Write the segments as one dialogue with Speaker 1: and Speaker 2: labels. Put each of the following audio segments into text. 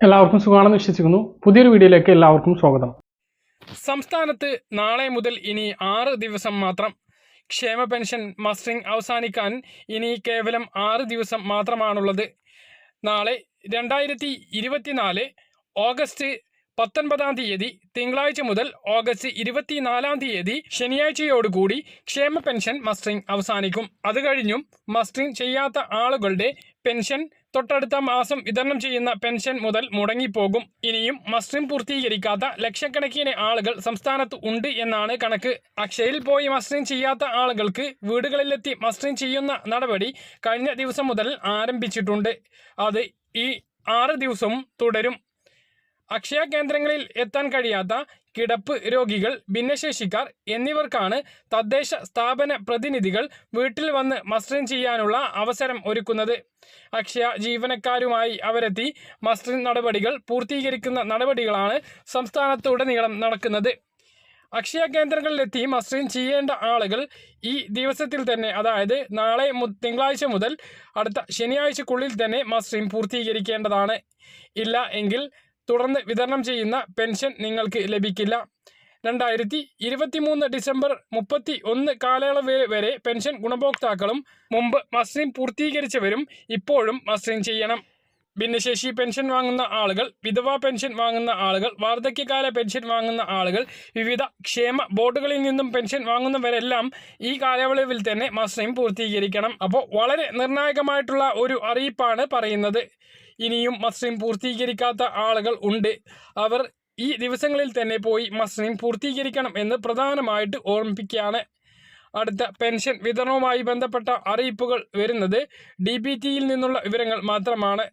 Speaker 1: എല്ലാവർക്കും സുഖമാണെന്ന് വിശ്വസിക്കുന്നു. പുതിയൊരു വീഡിയോയിലേക്ക് എല്ലാവർക്കും സ്വാഗതം.
Speaker 2: സംസ്ഥാനത്ത് നാളെ മുതൽ ഇനി ആറ് ദിവസം മാത്രം ക്ഷേമ പെൻഷൻ മസ്റ്ററിംഗ് അവസാനിക്കാൻ ഇനി കേവലം ആറ് ദിവസം മാത്രമാണുള്ളത്. നാളെ രണ്ടായിരത്തി ഇരുപത്തിനാല് ഓഗസ്റ്റ് പത്തൊൻപതാം തീയതി തിങ്കളാഴ്ച മുതൽ ഓഗസ്റ്റ് ഇരുപത്തിനാലാം തീയതി ശനിയാഴ്ചയോടുകൂടി ക്ഷേമ പെൻഷൻ മസ്റ്ററിംഗ് അവസാനിക്കും. അത് കഴിഞ്ഞും മസ്റ്ററിംഗ് ചെയ്യാത്ത ആളുകളുടെ പെൻഷൻ തൊട്ടടുത്ത മാസം വിതരണം ചെയ്യുന്ന പെൻഷൻ മുതൽ മുടങ്ങിപ്പോകും. ഇനിയും മസ്റ്ററിംഗ് പൂർത്തീകരിക്കാത്ത ലക്ഷക്കണക്കിന് ആളുകൾ സംസ്ഥാനത്ത് ഉണ്ട് എന്നാണ് കണക്ക്. അക്ഷയിൽ പോയി മസ്റ്ററിംഗ് ചെയ്യാത്ത ആളുകൾക്ക് വീടുകളിലെത്തി മസ്റ്ററിംഗ് ചെയ്യുന്ന നടപടി കഴിഞ്ഞ ദിവസം മുതൽ ആരംഭിച്ചിട്ടുണ്ട്. അത് ഈ ആറ് ദിവസവും തുടരും. അക്ഷയ കേന്ദ്രങ്ങളിൽ എത്താൻ കഴിയാത്ത കിടപ്പ് രോഗികൾ ഭിന്നശേഷിക്കാർ എന്നിവർക്കാണ് തദ്ദേശ സ്ഥാപന പ്രതിനിധികൾ വീട്ടിൽ വന്ന് മസ്റ്ററിംഗ് ചെയ്യാനുള്ള അവസരം ഒരുക്കുന്നത്. അക്ഷയ ജീവനക്കാരുമായി അവരെത്തി മസ്റ്ററിംഗ് നടപടികൾ പൂർത്തീകരിക്കുന്ന നടപടികളാണ് സംസ്ഥാനത്തുടനീളം നടക്കുന്നത്. അക്ഷയ കേന്ദ്രങ്ങളിലെത്തി മസ്റ്ററിംഗ് ചെയ്യേണ്ട ആളുകൾ ഈ ദിവസത്തിൽ തന്നെ അതായത് നാളെ തിങ്കളാഴ്ച മുതൽ അടുത്ത ശനിയാഴ്ചക്കുള്ളിൽ തന്നെ മസ്റ്ററിംഗ് പൂർത്തീകരിക്കേണ്ടതാണ്. ഇല്ല എങ്കിൽ തുടർന്ന് വിതരണം ചെയ്യുന്ന പെൻഷൻ നിങ്ങൾക്ക് ലഭിക്കില്ല. രണ്ടായിരത്തി ഇരുപത്തി മൂന്ന് ഡിസംബർ മുപ്പത്തി ഒന്ന് കാലയളവ് വരെ പെൻഷൻ ഗുണഭോക്താക്കളും മുമ്പ് മസ്റ്ററിംഗ് പൂർത്തീകരിച്ചവരും ഇപ്പോഴും മസ്റ്ററിംഗ് ചെയ്യണം. ഭിന്നശേഷി പെൻഷൻ വാങ്ങുന്ന ആളുകൾ വിധവാ പെൻഷൻ വാങ്ങുന്ന ആളുകൾ വാർദ്ധക്യകാല പെൻഷൻ വാങ്ങുന്ന ആളുകൾ വിവിധ ക്ഷേമ ബോർഡുകളിൽ നിന്നും പെൻഷൻ വാങ്ങുന്നവരെല്ലാം ഈ കാലയളവിൽ തന്നെ മസ്റ്ററിംഗ് പൂർത്തീകരിക്കണം. അപ്പോൾ വളരെ നിർണായകമായിട്ടുള്ള ഒരു അറിയിപ്പാണ് പറയുന്നത്. ഇനിയും മസ്ലിം പൂർത്തീകരിക്കാത്ത ആളുകൾ ഉണ്ട്. അവർ ഈ ദിവസങ്ങളിൽ തന്നെ പോയി മസ്ലിം പൂർത്തീകരിക്കണം എന്ന് പ്രധാനമായിട്ട് ഓർമ്മിപ്പിക്കുകയാണ്. അടുത്ത പെൻഷൻ വിതരണവുമായി ബന്ധപ്പെട്ട അറിയിപ്പുകൾ വരുന്നത് ഡി ബി ടിയിൽ നിന്നുള്ള വിവരങ്ങൾ മാത്രമാണ്.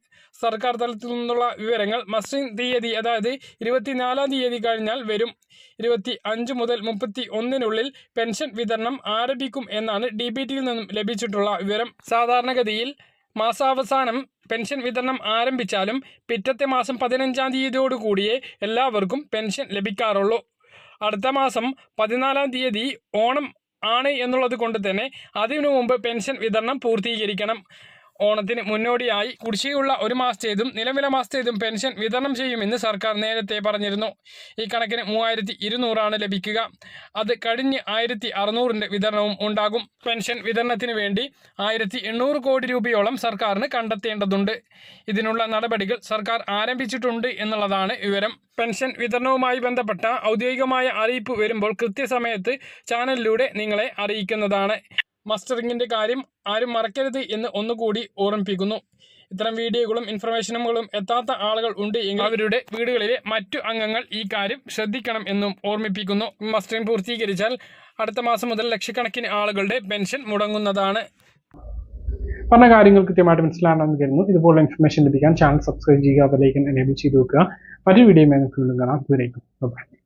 Speaker 2: സർക്കാർ തലത്തിൽ നിന്നുള്ള വിവരങ്ങൾ മസ്ലിം തീയതി അതായത് ഇരുപത്തിനാലാം തീയതി കഴിഞ്ഞാൽ വരും. ഇരുപത്തി അഞ്ച് മുതൽ മുപ്പത്തി ഒന്നിനുള്ളിൽ പെൻഷൻ വിതരണം ആരംഭിക്കും എന്നാണ് ഡി ബി ടിയിൽ നിന്നും ലഭിച്ചിട്ടുള്ള വിവരം. സാധാരണഗതിയിൽ മാസാവസാനം പെൻഷൻ വിതരണം ആരംഭിച്ചാലും പിറ്റത്തെ മാസം പതിനഞ്ചാം തീയതിയോടുകൂടിയേ എല്ലാവർക്കും പെൻഷൻ ലഭിക്കാറുള്ളൂ. അടുത്ത മാസം പതിനാലാം തീയതി ഓണം ആണ് എന്നുള്ളത് കൊണ്ട് തന്നെ അതിനു മുമ്പ് പെൻഷൻ വിതരണം പൂർത്തീകരിക്കണം. ഓണത്തിന് മുന്നോടിയായി കുടിശ്ശികയുള്ള ഒരു മാസത്തേതും നിലവിലെ മാസത്തേതും പെൻഷൻ വിതരണം ചെയ്യുമെന്ന് സർക്കാർ നേരത്തെ പറഞ്ഞിരുന്നു. ഈ കണക്കിന് മൂവായിരത്തി ഇരുന്നൂറാണ് ലഭിക്കുക. അത് കഴിഞ്ഞ് ആയിരത്തി അറുന്നൂറിന്റെ വിതരണവും ഉണ്ടാകും. പെൻഷൻ വിതരണത്തിന് വേണ്ടി ആയിരത്തി എണ്ണൂറ് കോടി രൂപയോളം സർക്കാരിന് കണ്ടെത്തേണ്ടതുണ്ട്. ഇതിനുള്ള നടപടികൾ സർക്കാർ ആരംഭിച്ചിട്ടുണ്ട് എന്നുള്ളതാണ് വിവരം. പെൻഷൻ വിതരണവുമായി ബന്ധപ്പെട്ട ഔദ്യോഗികമായ അറിയിപ്പ് വരുമ്പോൾ കൃത്യസമയത്ത് ചാനലിലൂടെ നിങ്ങളെ അറിയിക്കുന്നതാണ്. മസ്റ്ററിങ്ങിന്റെ കാര്യം ആരും മറക്കരുത് എന്ന് ഒന്നുകൂടി ഓർമ്മിപ്പിക്കുന്നു. ഇത്തരം വീഡിയോകളും ഇൻഫർമേഷനുകളും എത്താത്ത ആളുകൾ ഉണ്ട് എങ്കിൽ അവരുടെ വീടുകളിലെ മറ്റു അംഗങ്ങൾ ഈ കാര്യം ശ്രദ്ധിക്കണം എന്നും ഓർമ്മിപ്പിക്കുന്നു. മസ്റ്ററിംഗ് പൂർത്തീകരിച്ചാൽ അടുത്ത മാസം മുതൽ ലക്ഷക്കണക്കിന് ആളുകളുടെ പെൻഷൻ മുടങ്ങുന്നതാണ്.
Speaker 1: പറഞ്ഞ കാര്യങ്ങൾ കൃത്യമായിട്ട് മനസ്സിലാണെന്ന് കരുതുന്നു. ഇതുപോലെ ഇൻഫർമേഷൻ ലഭിക്കാൻ ചാനൽ സബ്സ്ക്രൈബ് ചെയ്യുക അതിലേക്ക് എനേബിൾ ചെയ്ത് വെക്കുക. മറ്റൊരു വീഡിയോ കാണാം. ബൈ